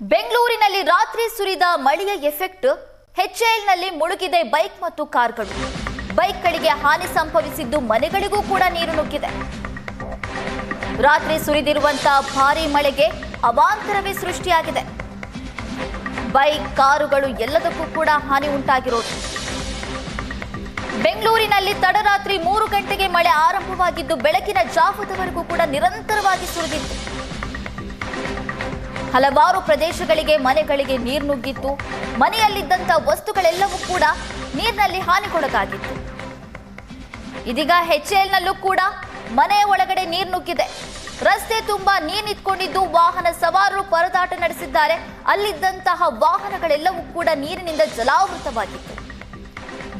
ಬೆಂಗಳೂರಿನಲ್ಲಿ ರಾತ್ರಿ ಸುರಿದ ಮಳೆಯ ಎಫೆಕ್ಟ್ ಹೆಚ್ಎಲ್ನಲ್ಲಿ ಮುಳುಗಿದೆ ಬೈಕ್ ಮತ್ತು ಕಾರ್ಗಳು. ಬೈಕ್ಗಳಿಗೆ ಹಾನಿ ಸಂಭವಿಸಿದ್ದು ಮನೆಗಳಿಗೂ ಕೂಡ ನೀರು ನುಗ್ಗಿದೆ. ರಾತ್ರಿ ಸುರಿದಿರುವಂತಹ ಭಾರಿ ಮಳೆಗೆ ಅವಾಂತರವೇ ಸೃಷ್ಟಿಯಾಗಿದೆ. ಬೈಕ್, ಕಾರುಗಳು ಎಲ್ಲದಕ್ಕೂ ಕೂಡ ಹಾನಿ ಉಂಟಾಗಿರೋದು. ಬೆಂಗಳೂರಿನಲ್ಲಿ ತಡರಾತ್ರಿ ಮೂರು ಗಂಟೆಗೆ ಮಳೆ ಆರಂಭವಾಗಿದ್ದು ಬೆಳಕಿನ ಜಾವದವರೆಗೂ ಕೂಡ ನಿರಂತರವಾಗಿ ಸುರಿದಿತ್ತು ಹಲವಾರು ಪ್ರದೇಶಗಳಿಗೆ ಮನೆಗಳಿಗೆ ನೀರು ನುಗ್ಗಿತ್ತು. ಮನೆಯಲ್ಲಿದ್ದಂಥ ವಸ್ತುಗಳೆಲ್ಲವೂ ಕೂಡ ನೀರಿನಲ್ಲಿ ಹಾನಿಗೊಳಗಾಗಿತ್ತು. ಇದೀಗ ಹೆಚ್ಎಲ್ನಲ್ಲೂ ಕೂಡ ಮನೆಯ ಒಳಗಡೆ ನೀರು ನುಗ್ಗಿದೆ. ರಸ್ತೆ ತುಂಬಾ ನೀರು ನಿಂತ್ಕೊಂಡಿದ್ದು ವಾಹನ ಸವಾರರು ಪರದಾಟ ನಡೆಸಿದ್ದಾರೆ. ಅಲ್ಲಿದ್ದಂತಹ ವಾಹನಗಳೆಲ್ಲವೂ ಕೂಡ ನೀರಿನಿಂದ ಜಲಾವೃತವಾಗಿತ್ತು.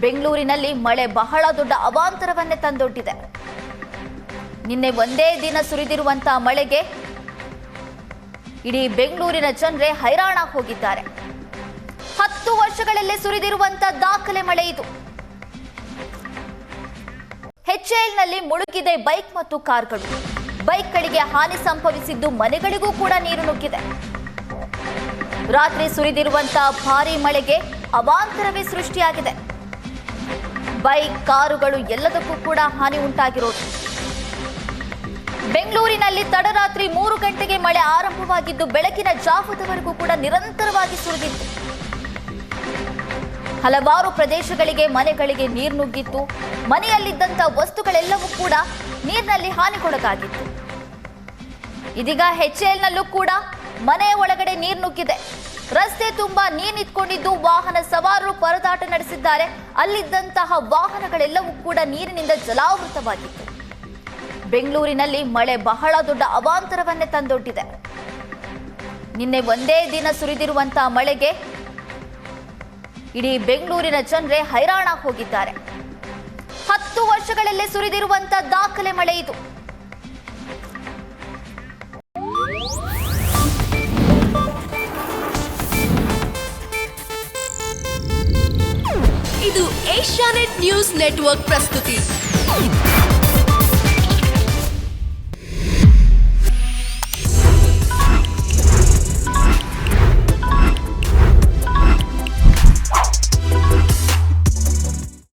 ಬೆಂಗಳೂರಿನಲ್ಲಿ ಮಳೆ ಬಹಳ ದೊಡ್ಡ ಅವಾಂತರವನ್ನೇ ತಂದೊಡ್ಡಿದೆ. ನಿನ್ನೆ ಒಂದೇ ದಿನ ಸುರಿದಿರುವಂತಹ ಮಳೆಗೆ ಇಡೀ ಬೆಂಗಳೂರಿನ ಜನರೇ ಹೈರಾಣ ಹೋಗಿದ್ದಾರೆ. ಹತ್ತು ವರ್ಷಗಳಲ್ಲೇ ಸುರಿದಿರುವಂತ ದಾಖಲೆ ಮಳೆ ಇದು. ಹೆಚ್ಎಲ್ನಲ್ಲಿ ಮುಳುಗಿದೆ ಬೈಕ್ ಮತ್ತು ಕಾರ್ಗಳು. ಬೈಕ್ಗಳಿಗೆ ಹಾನಿ ಸಂಭವಿಸಿದ್ದು ಮನೆಗಳಿಗೂ ಕೂಡ ನೀರು ನುಗ್ಗಿದೆ. ರಾತ್ರಿ ಸುರಿದಿರುವಂತಹ ಭಾರಿ ಮಳೆಗೆ ಅವಾಂತರವೇ ಸೃಷ್ಟಿಯಾಗಿದೆ. ಬೈಕ್, ಕಾರುಗಳು ಎಲ್ಲದಕ್ಕೂ ಕೂಡ ಹಾನಿ ಉಂಟಾಗಿರೋದು. ಬೆಂಗಳೂರಿನಲ್ಲಿ ತಡರಾತ್ರಿ ಮೂರು ಗಂಟೆಗೆ ಮಳೆ ಆರಂಭವಾಗಿದ್ದು ಬೆಳಕಿನ ಜಾವದವರೆಗೂ ಕೂಡ ನಿರಂತರವಾಗಿ ಸುರಿದಿತ್ತು. ಹಲವಾರು ಪ್ರದೇಶಗಳಿಗೆ ಮನೆಗಳಿಗೆ ನೀರು ನುಗ್ಗಿತ್ತು. ಮನೆಯಲ್ಲಿದ್ದಂಥ ವಸ್ತುಗಳೆಲ್ಲವೂ ಕೂಡ ನೀರಿನಲ್ಲಿ ಹಾನಿಗೊಳಗಾಗಿತ್ತು. ಇದೀಗ ಹೆಚ್ಎಲ್ನಲ್ಲೂ ಕೂಡ ಮನೆಯ ಒಳಗಡೆ ನೀರು ನುಗ್ಗಿದೆ. ರಸ್ತೆ ತುಂಬಾ ನೀರು ನಿಂತ್ಕೊಂಡಿದ್ದು ವಾಹನ ಸವಾರರು ಪರದಾಟ ನಡೆಸಿದ್ದಾರೆ. ಅಲ್ಲಿದ್ದಂತಹ ವಾಹನಗಳೆಲ್ಲವೂ ಕೂಡ ನೀರಿನಿಂದ ಜಲಾವೃತವಾಗಿತ್ತು. ಬೆಂಗಳೂರಿನಲ್ಲಿ ಮಳೆ ಬಹಳ ದೊಡ್ಡ ಅವಾಂತರವನ್ನೇ ತಂದೊಡ್ಡಿದೆ. ನಿನ್ನೆ ಒಂದೇ ದಿನ ಸುರಿದಿರುವಂತಹ ಮಳೆಗೆ ಇಡೀ ಬೆಂಗಳೂರಿನ ಜನರೇ ಹೈರಾಣ ಹೋಗಿದ್ದಾರೆ. ಹತ್ತು ವರ್ಷಗಳಲ್ಲೇ ಸುರಿದಿರುವಂತಹ ದಾಖಲೆ ಮಳೆ ಇದು. ಇದು ಏಷ್ಯಾನೆಟ್ ನ್ಯೂಸ್ ನೆಟ್ವರ್ಕ್ ಪ್ರಸ್ತುತಿ.